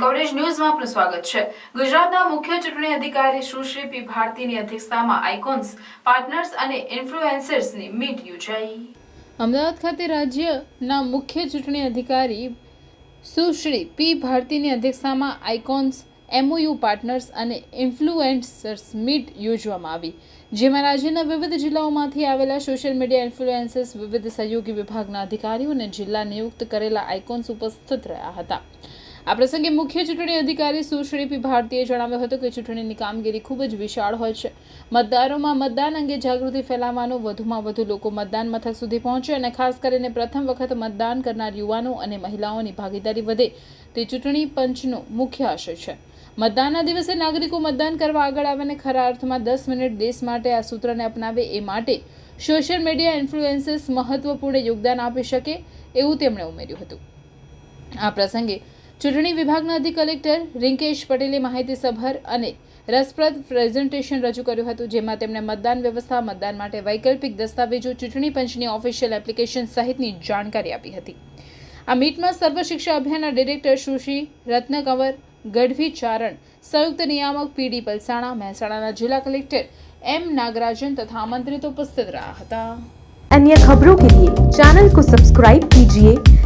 Coverage ન્યૂઝમાં આપનું સ્વાગત છે. ગુજરાતના મુખ્ય ચૂંટણી અધિકારી સુશ્રી પી ભારતીની અધ્યક્ષતામાં આઇકોન્સ પાર્ટનર્સ અને ઇન્ફ્લુએન્સર્સની મીટ યોજાઈ. અમદાવાદ ખાતે રાજ્યના મુખ્ય ચૂંટણી અધિકારી સુશ્રી પી ભારતીની અધ્યક્ષતામાં આઇકોન્સ એમઓયુ પાર્ટનર્સ અને ઇન્ફ્લુએન્સર્સ મીટ યોજવામાં આવી, જેમાં રાજ્યના વિવિધ જિલ્લાઓમાંથી આવેલા સોશિયલ મીડિયા ઇન્ફ્લુએન્સર્સ વિવિધ સહયોગી વિભાગના અધિકારીઓ અને જિલ્લા નિયુક્ત કરેલા આઇકોન્સ ઉપસ્થિત રહ્યા હતા. આ પ્રસંગે મુખ્ય ચૂંટણી અધિકારી સુશ્રી પી ભારતીએ જણાવ્યું હતું કે ચૂંટણીની કામગીરી ખૂબ જ વિશાળ હોય છે. મતદારોમાં મતદાન અંગે જાગૃતિ ફેલાવવાનું વધુમાં વધુ લોકો મતદાન મથક સુધી પહોંચે અને ખાસ કરીને પ્રથમ વખત મતદાન કરનાર યુવાનો અને મહિલાઓની ભાગીદારી વધે તે ચૂંટણી પંચનો મુખ્ય આશય છે. મતદાનના દિવસે નાગરિકો મતદાન કરવા આગળ આવે અને ખરા અર્થમાં દસ મિનિટ દેશ માટે આ સૂત્રને અપનાવે એ માટે સોશિયલ મીડિયા ઇન્ફ્લુએન્સર્સ મહત્વપૂર્ણ યોગદાન આપી શકે એવું તેમણે ઉમેર્યું હતું. આ પ્રસંગે ચૂંટણી વિભાગના અધિક કલેક્ટર રિંકેશ પટેલે માહિતીસભર અને રસપ્રદ પ્રેઝન્ટેશન રજૂ કર્યું હતું, જેમાં તેમણે મતદાન વ્યવસ્થા, મતદાન માટે વૈકલ્પિક દસ્તાવેજો, ચૂંટણી પંચની ઓફિશિયલ એપ્લિકેશન સહિતની જાણકારી આપી હતી. આ મીટમાં સર્વ શિક્ષા અભિયાનના ડિરેક્ટર સુશ્રી રત્નકંવર, ગઢવી ચારણ, સંયુક્ત નિયામક પીડી પલસાણા, મહેસાણાના જિલ્લા કલેક્ટર એમ નાગરાજન તથા આમંત્રિત ઉપસ્થિત રહ્યા હતા. અન્ય ખબરો કે લીએ ચેનલ કો સબસ્ક્રાઇબ કીજીએ